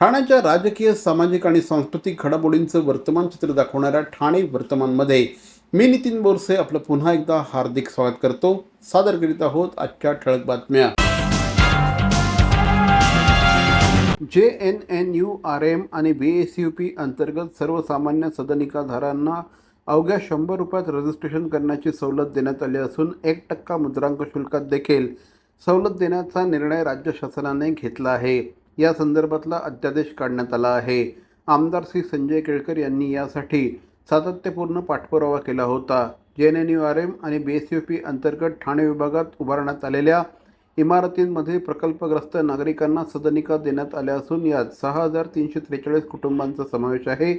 ठाण्याच्या राजकीय सामाजिक आणि सांस्कृतिक घडामोडींचं वर्तमान चित्र दाखवणाऱ्या ठाणे वर्तमानमध्ये मी नितीन बोरसे आपलं पुन्हा एकदा हार्दिक स्वागत करतो. सादर करीत आहोत आजच्या ठळक बातम्या. J N N U R M आणि बी एस यू पी अंतर्गत सर्वसामान्य सदनिकाधारांना अवघ्या शंभर रुपयात रजिस्ट्रेशन करण्याची सवलत देण्यात आली असून एक टक्का मुद्रांक शुल्कात देखील सवलत देण्याचा निर्णय राज्य शासनाने घेतला आहे. या संदर्भातला अध्यादेश काढण्यात आला आहे. आमदार श्री संजय केळकर यांनी यासाठी सातत्यपूर्ण पाठपुरावा केला होता. J N N U R M आणि बी एस यू पी अंतर्गत ठाणे विभागात उभारण्यात आलेल्या इमारतींमध्ये प्रकल्पग्रस्त नागरिकांना सदनिका देण्यात आल्या असून यात सहा हजार तीनशे त्रेचाळीस कुटुंबांचा समावेश आहे.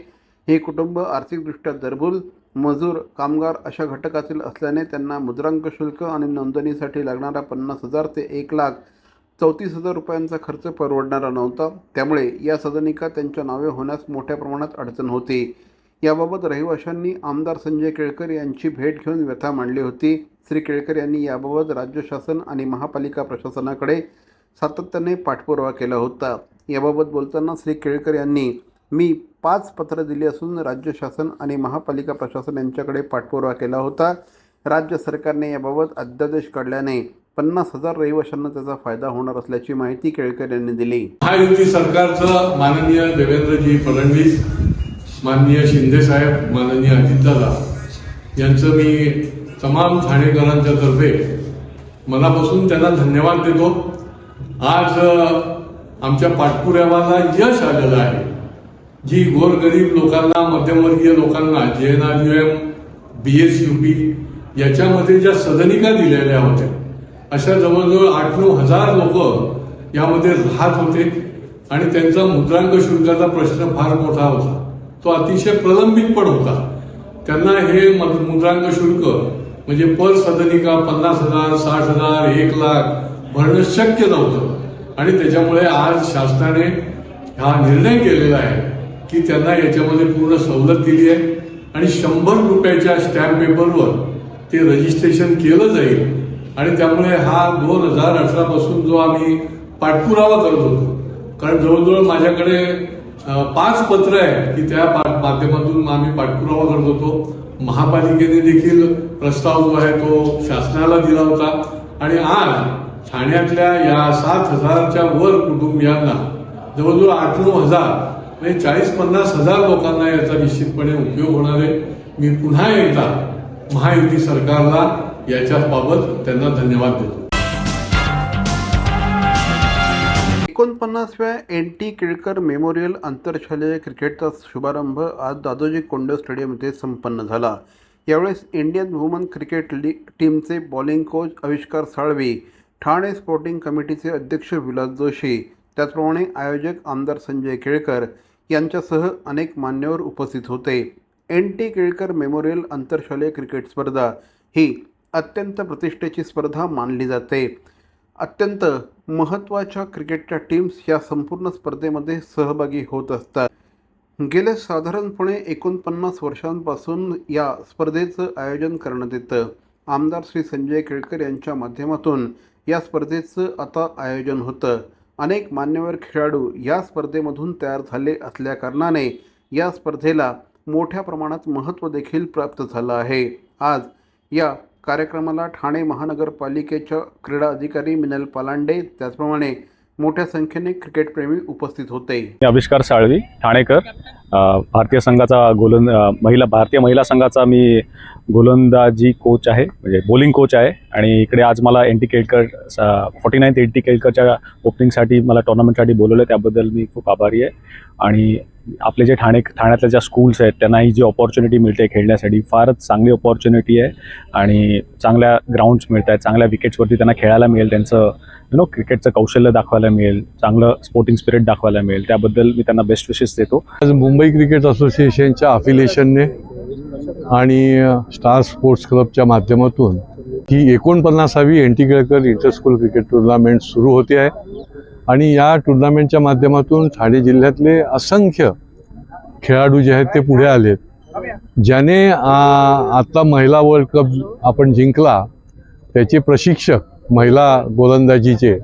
हे कुटुंब आर्थिकदृष्ट्या दरबूल मजूर कामगार अशा घटकातील असल्याने त्यांना मुद्रांक शुल्क आणि नोंदणीसाठी लागणारा पन्नास हजार ते एक लाख चौतीस हजार रुपयांचा खर्च परवडणारा नव्हता. त्यामुळे या सदनिका त्यांच्या नावे होण्यास मोठ्या प्रमाणात अडचण होती. याबाबत रहिवाशांनी आमदार संजय केळकर यांची भेट घेऊन व्यथा मांडली होती. श्री केळकर यांनी याबाबत राज्य शासन आणि महापालिका प्रशासनाकडे सातत्याने पाठपुरावा केला होता. याबाबत बोलताना श्री केळकर यांनी मी पाच पत्र दिली असून राज्य शासन आणि महापालिका प्रशासन यांच्याकडे पाठपुरावा केला होता. राज्य सरकारने याबाबत अध्यादेश काढल्याने पन्नास हजार रहिवाशांना त्याचा फायदा होणार असल्याची माहिती केळकर यांनी दिली. महायुती सरकारचं माननीय देवेंद्रजी फडणवीस माननीय शिंदे साहेब माननीय अजितदादा यांचं मी तमाम ठाणेकरांच्या तर्फे मनापासून त्यांना धन्यवाद देतो. आज आमच्या पाठपुराव्याला यश आलेलं आहे. जी गोरगरीब लोकांना मध्यमवर्गीय लोकांना J N R U M B S U P याच्यामध्ये ज्या सदनिका दिलेल्या होत्या अशा जवळजवळ आठ नऊ हजार लोक यामध्ये राहत होते आणि त्यांचा मुद्रांक शुल्काचा प्रश्न फार मोठा होता. तो अतिशय प्रलंबित पण होता. त्यांना हे मुद्रांक शुल्क म्हणजे पर सदनिका पन्नास हजार साठ हजार एक लाख भरणं शक्य नव्हतं. आणि त्याच्यामुळे आज शासनाने हा निर्णय केलेला आहे की त्यांना याच्यामध्ये पूर्ण सवलत दिली आहे आणि शंभर रुपयाच्या स्टॅम्प पेपरवर ते रजिस्ट्रेशन केलं जाईल आणि त्यामुळे हा दोन हजार अठरा पासून जो आम्ही पाठपुरावा करत होतो. कारण जवळजवळ माझ्याकडे पाच पत्र आहे की त्या माध्यमातून आम्ही पाठपुरावा करत होतो. महापालिकेने देखील प्रस्ताव जो आहे तो शासनाला दिला होता. आणि आज ठाण्यातल्या या सात हजारच्या वर कुटुंबियांना जवळजवळ आठ नऊ हजार म्हणजे चाळीस पन्नास हजार लोकांना याचा निश्चितपणे उपयोग होणार आहे. मी पुन्हा एकदा महायुती सरकारला याच्याबाबत त्यांना धन्यवाद देतो. एकोणपन्नासव्या एन टी केळकर मेमोरियल आंतरशालेय क्रिकेटचा शुभारंभ आज दादोजी कोंडे स्टेडियम येथे संपन्न झाला. यावेळेस इंडियन वुमन क्रिकेट लीग टीमचे bowling coach Avishkar Salvi Thane sporting कमिटीचे अध्यक्ष विलास जोशी त्याचप्रमाणे आयोजक आमदार संजय केळकर यांच्यासह अनेक मान्यवर उपस्थित होते. एन टी केळकर मेमोरियल आंतरशालेय क्रिकेट स्पर्धा ही अत्यंत प्रतिष्ठेची स्पर्धा मानली जाते. अत्यंत महत्त्वाच्या क्रिकेटच्या टीम्स या संपूर्ण स्पर्धेमध्ये सहभागी होत असतात. गेले साधारणपणे एकोणपन्नास वर्षांपासून या स्पर्धेचं आयोजन करण्यात येतं. आमदार श्री संजय केळकर यांच्या माध्यमातून या स्पर्धेचं आता आयोजन होतं. अनेक मान्यवर खेळाडू या स्पर्धेमधून तयार झाले असल्याकारणाने या स्पर्धेला मोठ्या प्रमाणात महत्त्व देखील प्राप्त झालं आहे. आज या कार्यक्रमाला ठाणे महानगरपालिकेच्या क्रीडा अधिकारी मिनल पालांडे. त्याचप्रमाणे मोठ्या संख्येने क्रिकेटप्रेमी उपस्थित होते. आविष्कार साळवी ठाणेकर. भारतीय संघाचा गोलंद महिला भारतीय महिला संघाचा मी गोलंदाजी कोच आहे म्हणजे बॉलिंग कोच आहे. आणि इकडे आज मला N T Kelkar forty ninth N T केळकरच्या ओपनिंगसाठी मला टुर्नामेंटसाठी बोलवलं त्याबद्दल मी खूप आभारी आहे. आणि आपले जे ठाणे ठाण्यातल्या ज्या स्कूल्स आहेत त्यांना ही जी ऑपॉर्च्युनिटी मिळते खेळण्यासाठी फारच चांगली ऑपॉर्च्युनिटी आहे. आणि चांगल्या ग्राउंड्स मिळत आहेत चांगल्या विकेट्सवरती त्यांना खेळायला मिळेल त्यांचं यु नो क्रिकेटचं कौशल्य दाखवायला मिळेल चांगलं स्पोर्टिंग स्पिरिट दाखवायला मिळेल. त्याबद्दल मी त्यांना बेस्ट विशेस देतो. आज मुंबई मुंबई क्रिकेट असोसिएशनच्या अफिलिएशनने आणि स्टार स्पोर्ट्स क्लबच्या माध्यमातून ही एकोणपन्नासावी N T Kelkar interschool cricket tournament सुरू होते आहे. आणि या टुर्नामेंटच्या माध्यमातून ठाणे जिल्ह्यातले असंख्य खेळाडू जे आहेत ते पुढे आलेत. ज्याने आत्ता आता महिला वर्ल्ड कप आपण जिंकला त्याचे प्रशिक्षक महिला गोलंदाजीचे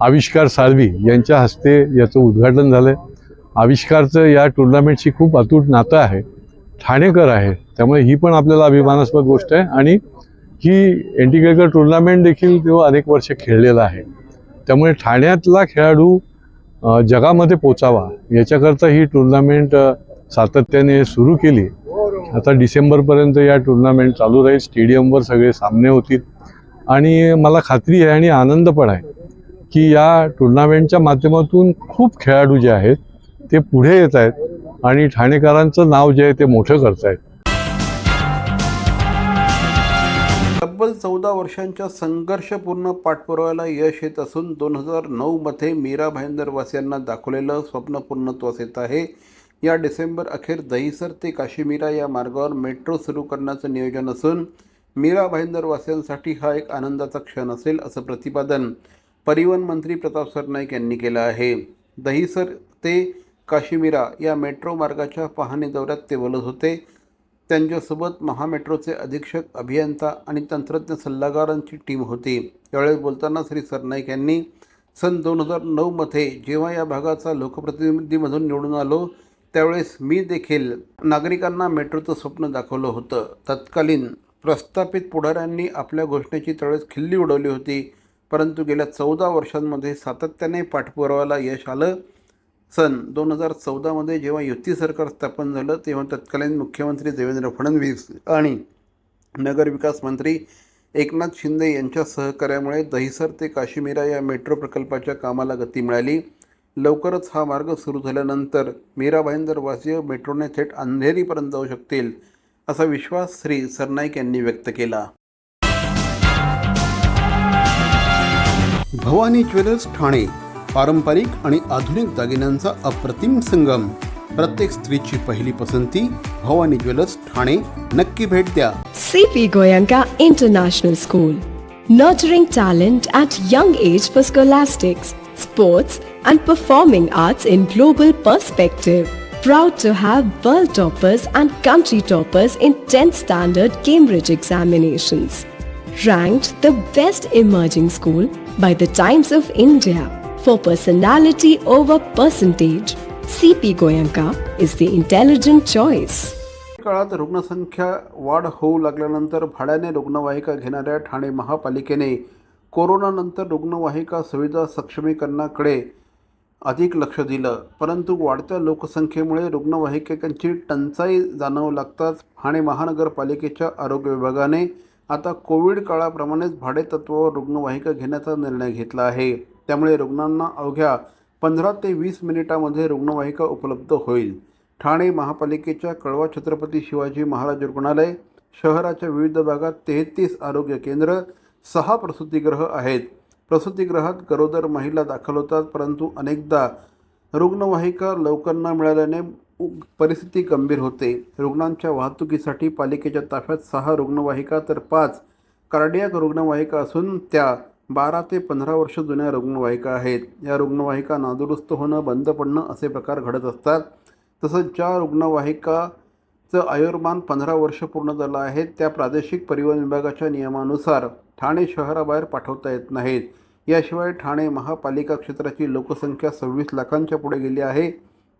आविष्कार साळवी यांच्या हस्ते याचं उद्घाटन झालं आहे आविष्कारचं या टुर्नामेंटशी खूप अतूट नातं आहे ठाणेकर आहे त्यामुळे ही पण आपल्याला अभिमानास्पद गोष्ट आहे. आणि ही एन टुर्नामेंट देखील तो अनेक वर्ष खेळलेला आहे. त्यामुळे ठाण्यातला खेळाडू जगामध्ये पोचावा याच्याकरता ही टुर्नामेंट सातत्याने सुरू केली. आता डिसेंबरपर्यंत या टुर्नामेंट चालू राहील स्टेडियमवर सगळे सामने होतील. आणि मला खात्री आहे आणि आनंद पण आहे की या टुर्नामेंटच्या माध्यमातून खूप खेळाडू जे आहेत ते पुढे येत आहेत आणि ठाणेकरांचं नाव जे आहे ते मोठं करत आहेत तब्बल चौदा वर्षांच्या संघर्षपूर्ण पाठपुराव्याला यश येत असून दोन हजार नऊमध्ये मीरा भाईंदरवासियांना दाखवलेलं स्वप्न पूर्णत्वास येत आहे. या डिसेंबर अखेर दहिसर ते काशीमीरा या मार्गावर मेट्रो सुरू करण्याचं नियोजन असून मीरा भाईंदरवासियांसाठी हा एक आनंदाचा क्षण असेल असं प्रतिपादन परिवहन मंत्री प्रताप सरनाईक यांनी केलं आहे. दहिसर ते काशिमिरा या मेट्रो मार्गाच्या पाहणी दौऱ्यात ते बोलत होते. त्यांच्यासोबत महामेट्रोचे अधीक्षक अभियंता आणि तंत्रज्ञ सल्लागारांची टीम होती. यावेळी बोलताना श्री सरनाईक यांनी सन दोन हजार नऊमध्ये जेव्हा या भागाचा लोकप्रतिनिधी म्हणून निवडून आलो त्यावेळेस मी देखील नागरिकांना मेट्रोचं स्वप्न दाखवलं होतं. तत्कालीन प्रस्थापित पुढाऱ्यांनी आपल्या घोषणेची त्यावेळेस खिल्ली उडवली होती. परंतु गेल्या चौदा वर्षांमध्ये सातत्याने पाठपुराव्याला यश आलं. सन दोन हजार चौदामध्ये जेव्हा युती सरकार स्थापन झालं तेव्हा तत्कालीन मुख्यमंत्री देवेंद्र फडणवीस आणि नगरविकास मंत्री एकनाथ शिंदे यांच्या सहकार्यामुळे दहिसर ते काश्मीरा या मेट्रो प्रकल्पाच्या कामाला गती मिळाली. लवकरच हा मार्ग सुरू झाल्यानंतर मीरा भाईंदर वासीय मेट्रोने थेट अंधेरीपर्यंत जाऊ शकतील असा विश्वास श्री सरनाईक यांनी व्यक्त केला. भवानी ज्वेलर्स ठाणे पारंपरिक आणि आधुनिक दागिन्यांचा अप्रतिम संगम प्रत्येक स्त्रीची पहिली पसंती भवानी ज्वेलर्स ठाणे नक्की भेट द्या CP Goyanka International School, nurturing talent at young age for scholastics, sports, and performing arts in global perspective. Proud to have world toppers and country toppers in 10th standard Cambridge examinations. Ranked the best emerging school by the Times of India For personality over percentage. CP Goyanka is the intelligent choice. काळात रुग्णसंख्या वाढ होऊ लागल्यानंतर भाड्याने रुग्णवाहिका घेणाऱ्या ठाणे महापालिकेने कोरोनानंतर रुग्णवाहिका सुविधा सक्षमीकरणाकडे अधिक लक्ष दिलं परंतु वाढत्या लोकसंख्येमुळे रुग्णवाहिकांची टंचाई जाणवू लागताच ठाणे महानगरपालिकेच्या आरोग्य विभागाने आता कोविड काळाप्रमाणेच भाडेतत्वावर रुग्णवाहिका घेण्याचा निर्णय घेतला आहे त्यामुळे रुग्णांना अवघ्या पंधरा ते वीस मिनिटामध्ये रुग्णवाहिका उपलब्ध होईल. ठाणे महापालिकेच्या कळवा छत्रपती शिवाजी महाराज रुग्णालय शहराच्या विविध भागात तेहतीस आरोग्य केंद्र सहा प्रसूतिगृह आहेत. प्रसूतिगृहात गरोदर महिला दाखल होतात परंतु अनेकदा रुग्णवाहिका लवकर न मिळाल्याने उ- परिस्थिती गंभीर होते. रुग्णांच्या वाहतुकीसाठी पालिकेच्या ताफ्यात सहा रुग्णवाहिका तर पाच कार्डियाक रुग्णवाहिका असून त्या बारा ते पंधरा वर्ष जुन्या रुग्णवाहिका आहेत. या रुग्णवाहिका नादुरुस्त होणं बंद पडणं असे प्रकार घडत असतात. तसंच ज्या रुग्णवाहिकाचं आयुर्मान पंधरा वर्ष पूर्ण झालं आहे त्या प्रादेशिक परिवहन विभागाच्या नियमानुसार ठाणे शहराबाहेर पाठवता येत नाहीत. याशिवाय ठाणे महापालिका क्षेत्राची लोकसंख्या सव्वीस लाखांच्या पुढे गेली आहे.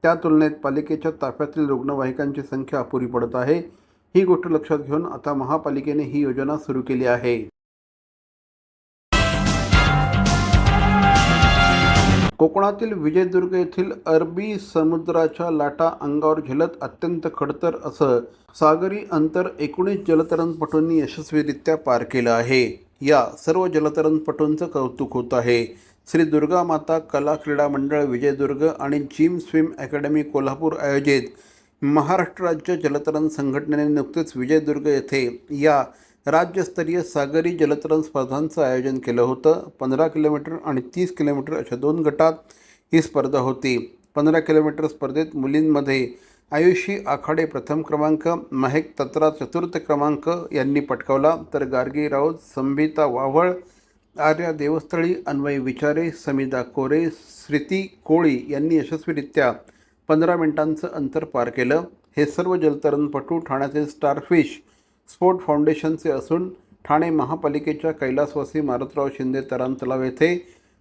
त्या तुलनेत पालिकेच्या ताफ्यातील रुग्णवाहिकांची संख्या अपुरी पडत आहे. ही गोष्ट लक्षात घेऊन आता महापालिकेने ही योजना सुरू केली आहे. कोकणातील विजयदुर्ग येथील अरबी समुद्राच्या लाटा अंगावर झेलत अत्यंत खडतर असं सागरी अंतर एकोणीस जलतरणपटूंनी यशस्वीरित्या पार केलं आहे. या सर्व जलतरणपटूंचं कौतुक होत आहे. श्री दुर्गा माता कला क्रीडा मंडळ विजयदुर्ग आणि जिम स्विम अकॅडमी कोल्हापूर आयोजित महाराष्ट्र राज्य जलतरण संघटनेने नुकतेच विजयदुर्ग येथे या राज्यस्तरीय सागरी जलतरण स्पर्धांचं आयोजन केलं होतं. पंधरा किलोमीटर आणि तीस किलोमीटर अशा दोन गटात ही स्पर्धा होती. पंधरा किलोमीटर स्पर्धेत मुलींमध्ये आयुषी आखाडे प्रथम क्रमांक महेक तत्रा चतुर्थ क्रमांक यांनी पटकावला. तर गार्गी राऊत संभिता वाव्हळ आर्या देवस्थळी अन्वय विचारे समिदा कोरे श्रीती कोळी यांनी यशस्वीरित्या पंधरा मिनिटांचं अंतर पार केलं. हे सर्व जलतरणपटू ठाण्यातील स्टारफिश स्पोर्ट फाउंडेशनचे असून ठाणे महापालिकेच्या कैलासवासी मारुतराव शिंदे तरण तलाव येथे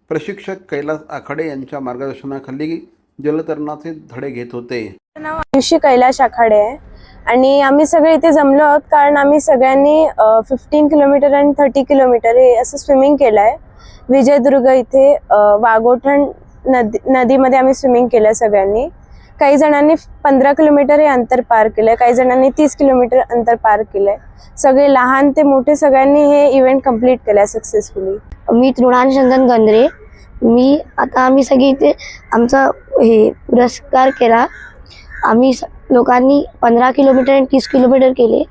प्रशिक्षक कैलास आखाडे यांच्या मार्गदर्शनाखाली जलतरणाचे धडे घेत होते. आयुष्य कैलाश आखाडे आहे. आणि आम्ही सगळे इथे जमलो आहोत कारण आम्ही सगळ्यांनी फिफ्टीन किलोमीटर आणि थर्टी किलोमीटर हे असं स्विमिंग केलं आहे विजयदुर्ग इथे वाघोठण नदी नदीमध्ये आम्ही स्विमिंग केलं सगळ्यांनी. काही जणांनी पंधरा किलोमीटर हे अंतर पार केलं आहे काही जणांनी तीस किलोमीटर अंतर पार केलं आहे सगळे लहान ते मोठे सगळ्यांनी हे इव्हेंट कंप्लीट केलं आहे सक्सेसफुली मी तृणाल चंदन गंद्रे. मी आता आम्ही सगळे इथे आमचा हे पुरस्कार केला. आम्ही लोकांनी पंधरा किलोमीटर आणि तीस किलोमीटर केले.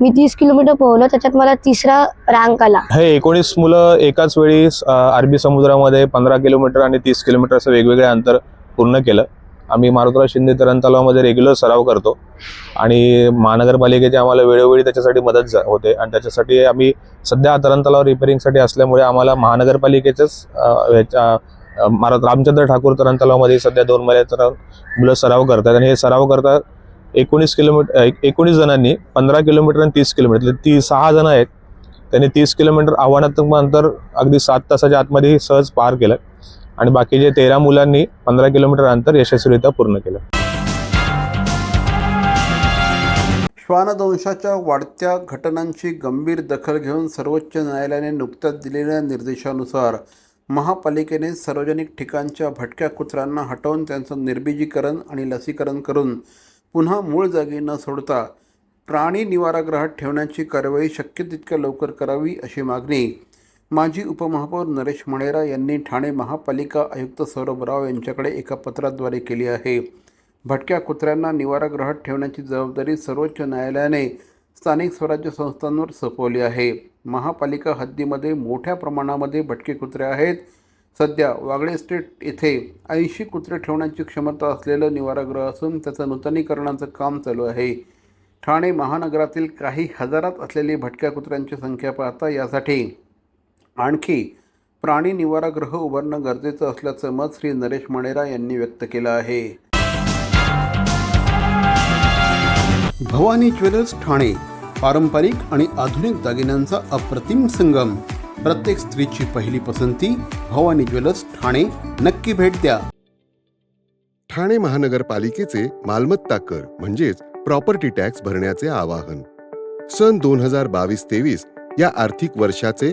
मी तीस किलोमीटर पोहलो त्याच्यात मला तिसरा रँक आला. हे एकोणीस मुलं एकाच वेळी अरबी समुद्रामध्ये पंधरा किलोमीटर आणि तीस किलोमीटर असं वेगवेगळे अंतर पूर्ण केलं. आम्ही मारुतराव शिंदे तरण तलावामध्ये रेग्युलर सराव करतो. आणि महानगरपालिकेची आम्हाला वेळोवेळी त्याच्यासाठी मदत जा- होते. आणि त्याच्यासाठी आम्ही सध्या तरण तलाव रिपेरिंगसाठी असल्यामुळे आम्हाला महानगरपालिकेचंच ह्याच्या महाराज रामचंद्र ठाकूर तरण तलावामध्ये सध्या दोन महिन्याचा मुलं सराव करतात. आणि हे सराव करतात एकोणीस किलोमीटर एकोणीस जणांनी पंधरा किलोमीटर आणि तीस किलोमीटर म्हणजे ती सहा जण आहेत. त्यांनी तीस किलोमीटर आव्हानात्मक अंतर अगदी सात तासाच्या आतमध्ये सहज पार केलं. आणि बाकीचे तेरा मुलांनी पंधरा किलोमीटर अंतर यशस्वीरित्या पूर्ण केलं. श्वानदंशाच्या वाढत्या घटनांची गंभीर दखल घेऊन सर्वोच्च न्यायालयाने नुकत्याच दिलेल्या निर्देशानुसार महापालिकेने सार्वजनिक ठिकाणच्या भटक्या कुत्र्यांना हटवून त्यांचं निर्बीजीकरण आणि लसीकरण करून पुन्हा मूळ जागी न सोडता प्राणी निवारागृहात ठेवण्याची कारवाई शक्य तितक्या लवकर करावी अशी मागणी माजी उपमहापौर नरेश मणेरा यांनी ठाणे महापालिका आयुक्त सौरभ राव यांच्याकडे एका पत्राद्वारे केली आहे. भटक्या कुत्र्यांना निवारागृहात ठेवण्याची जबाबदारी सर्वोच्च न्यायालयाने स्थानिक स्वराज्य संस्थांवर सोपवली आहे. महापालिका हद्दीमध्ये मोठ्या प्रमाणामध्ये भटके कुत्रे आहेत. सध्या वागळे स्टेट येथे ऐंशी कुत्रे ठेवण्याची क्षमता असलेलं निवारागृह असून त्याचं नूतनीकरणाचं काम चालू आहे. ठाणे महानगरातील काही हजारात असलेली भटक्या कुत्र्यांची संख्या पाहता यासाठी आणखी प्राणी निवारागृह उभारणं गरजेचं असल्याचं मत श्री नरेश मणेरा यांनी व्यक्त केलं आहे. भवानी ज्वेलर्स ठाणे पारंपरिक आणि आधुनिक दागिन्यांचा अप्रतिम संगम. प्रत्येक स्त्रीची पहिली पसंती भवानी ज्वेलर्स ठाणे. नक्की भेट द्या. ठाणे महानगरपालिकेचे मालमत्ता कर म्हणजेच प्रॉपर्टी टॅक्स भरण्याचे आवाहन. सन दोन हजार बावीस तेवीस या आर्थिक वर्षाचे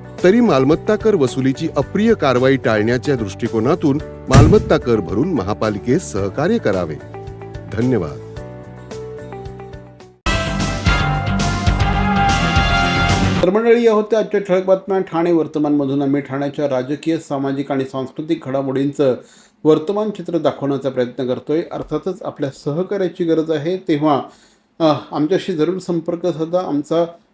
तरी मालमत्ता कर वसुलीची अप्रिय कारवाई टाळण्याच्या दृष्टिकोनातून मालमत्ता कर भरून महापालिकेस सहकार्य करावे. धन्यवाद. तर मंडळी या होत्या आजच्या ठळक बातम्या. ठाणे वर्तमानमधून आम्ही ठाण्याच्या राजकीय सामाजिक आणि सांस्कृतिक घडामोडींचं वर्तमान चित्र दाखवण्याचा प्रयत्न करतोय. अर्थातच आपल्या सहकार्याची गरज आहे. तेव्हा आमच्याशी जरूर संपर्क साधा. आमचा